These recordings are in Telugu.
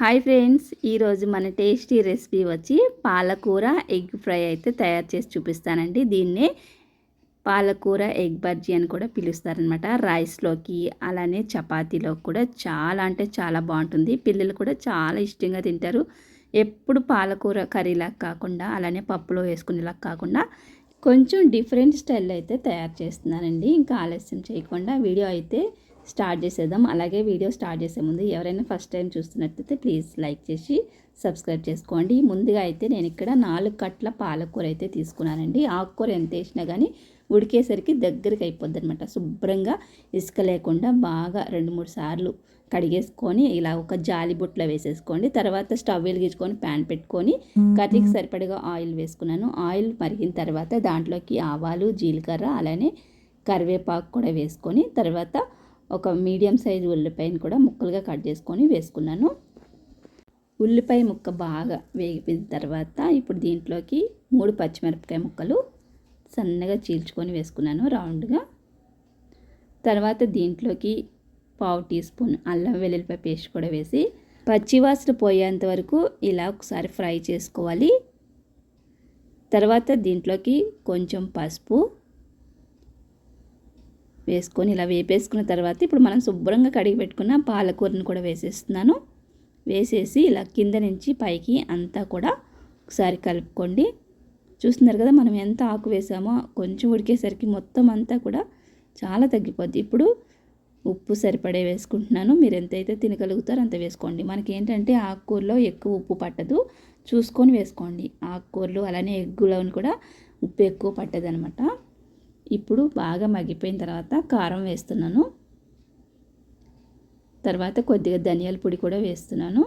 హాయ్ ఫ్రెండ్స్ ఈరోజు మన టేస్టీ రెసిపీ వచ్చి పాలకూర ఎగ్ ఫ్రై అయితే తయారు చేసి చూపిస్తానండి. దీన్నే పాలకూర ఎగ్ బజ్జీ అని కూడా పిలుస్తారనమాట రైస్లోకి అలానే చపాతీలోకి కూడా చాలా అంటే చాలా బాగుంటుంది. పిల్లలు కూడా చాలా ఇష్టంగా తింటారు. ఎప్పుడు పాలకూర కర్రీలా కాకుండా అలానే పప్పులో వేసుకునేలా కాకుండా కొంచెం డిఫరెంట్ స్టైల్ అయితే తయారు చేస్తున్నానండి. ఇంకా ఆలస్యం చేయకుండా వీడియో అయితే స్టార్ట్ చేసేద్దాం. అలాగే వీడియో స్టార్ట్ చేసే ముందు ఎవరైనా ఫస్ట్ టైం చూస్తున్నట్లయితే ప్లీజ్ లైక్ చేసి సబ్స్క్రైబ్ చేసుకోండి. ముందుగా అయితే నేను ఇక్కడ నాలుగు కట్ల పాలకూర అయితే తీసుకున్నానండి. ఆకుకూర ఎంత వేసినా కానీ ఉడికేసరికి దగ్గరికి అయిపోద్ది అనమాట శుభ్రంగా ఇసుక లేకుండా బాగా రెండు మూడు సార్లు కడిగేసుకొని ఇలా ఒక జాలి బుట్టలో వేసేసుకోండి. తర్వాత స్టవ్ వెలిగించుకొని ప్యాన్ పెట్టుకొని కర్రీకి సరిపడగా ఆయిల్ వేసుకున్నాను. ఆయిల్ మరిగిన తర్వాత దాంట్లోకి ఆవాలు జీలకర్ర అలానే కరివేపాకు కూడా వేసుకొని తర్వాత ఒక మీడియం సైజు ఉల్లిపాయను కూడా ముక్కలుగా కట్ చేసుకొని వేసుకున్నాను. ఉల్లిపాయ ముక్క బాగా వేగిపోయిన తర్వాత ఇప్పుడు దీంట్లోకి మూడు పచ్చిమిరపకాయ ముక్కలు సన్నగా చీల్చుకొని వేసుకున్నాను రౌండ్గా. తర్వాత దీంట్లోకి పావు టీ స్పూన్ అల్లం వెల్లుల్లిపాయ పేస్ట్ కూడా వేసి పచ్చివాసన పోయేంత వరకు ఇలా ఒకసారి ఫ్రై చేసుకోవాలి. తర్వాత దీంట్లోకి కొంచెం పసుపు వేసుకొని ఇలా వేపేసుకున్న తర్వాత ఇప్పుడు మనం శుభ్రంగా కడిగి పెట్టుకున్న పాలకూరను కూడా వేసేస్తున్నాను. వేసేసి ఇలా కింద నుంచి పైకి అంతా కూడా ఒకసారి కలుపుకోండి. చూస్తున్నారు కదా మనం ఎంత ఆకు వేసామో కొంచెం ఉడికేసరికి మొత్తం అంతా కూడా చాలా తగ్గిపోద్ది. ఇప్పుడు ఉప్పు సరిపడే వేసుకుంటున్నాను. మీరు ఎంతైతే తినగలుగుతారో అంత వేసుకోండి. మనకి ఏంటంటే ఆకుకూరలో ఎక్కువ ఉప్పు పట్టదు. చూసుకొని వేసుకోండి. ఆకుకూరలు అలానే ఎగ్గులోని కూడా ఉప్పు ఎక్కువ పట్టదనమాట. ఇప్పుడు బాగా మగ్గిపోయిన తర్వాత కారం వేస్తున్నాను. తర్వాత కొద్దిగా ధనియాల పొడి కూడా వేస్తున్నాను.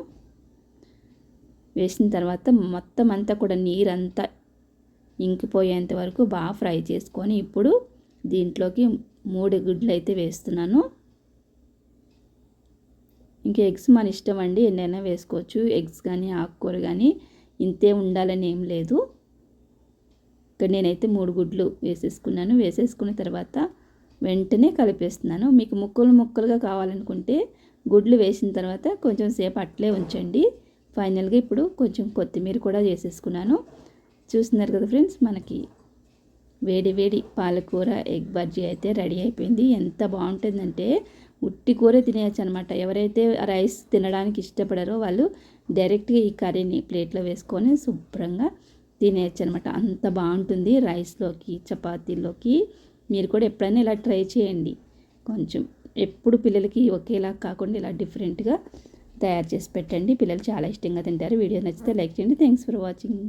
వేసిన తర్వాత మొత్తం అంతా కూడా నీరంతా ఇంకిపోయేంత వరకు బాగా ఫ్రై చేసుకొని ఇప్పుడు దీంట్లోకి మూడు గుడ్లు అయితే వేస్తున్నాను. ఇంకా ఎగ్స్ మన ఇష్టం అండి ఎన్నైనా వేసుకోవచ్చు. ఎగ్స్ కానీ ఆకుకూర కానీ ఇంతే ఉండాలని ఏం లేదు. ఇక్కడ నేనైతే మూడు గుడ్లు వేసేసుకున్నాను. వేసేసుకున్న తర్వాత వెంటనే కలిపేస్తున్నాను. మీకు ముక్కలు ముక్కలుగా కావాలనుకుంటే గుడ్లు వేసిన తర్వాత కొంచెం సేపు అట్లే ఉంచండి. ఫైనల్గా ఇప్పుడు కొంచెం కొత్తిమీర కూడా వేసేసుకున్నాను. చూస్తున్నారు కదా ఫ్రెండ్స్ మనకి వేడి వేడి పాలకూర ఎగ్ బజ్జీ అయితే రెడీ అయిపోయింది. ఎంత బాగుంటుందంటే ఉట్టి కూర తినేయచ్చు అనమాట ఎవరైతే రైస్ తినడానికి ఇష్టపడారో వాళ్ళు డైరెక్ట్గా ఈ కర్రీని ప్లేట్లో వేసుకొని శుభ్రంగా తినేయచ్చు అనమాట అంత బాగుంటుంది రైస్లోకి చపాతీలోకి మీరు కూడా ఎప్పుడైనా ఇలా ట్రై చేయండి. కొంచెం ఎప్పుడు పిల్లలకి ఒకేలా కాకుండా ఇలా డిఫరెంట్గా తయారు చేసి పెట్టండి. పిల్లలు చాలా ఇష్టంగా తింటారు. వీడియో నచ్చితే లైక్ చేయండి. Thanks for watching.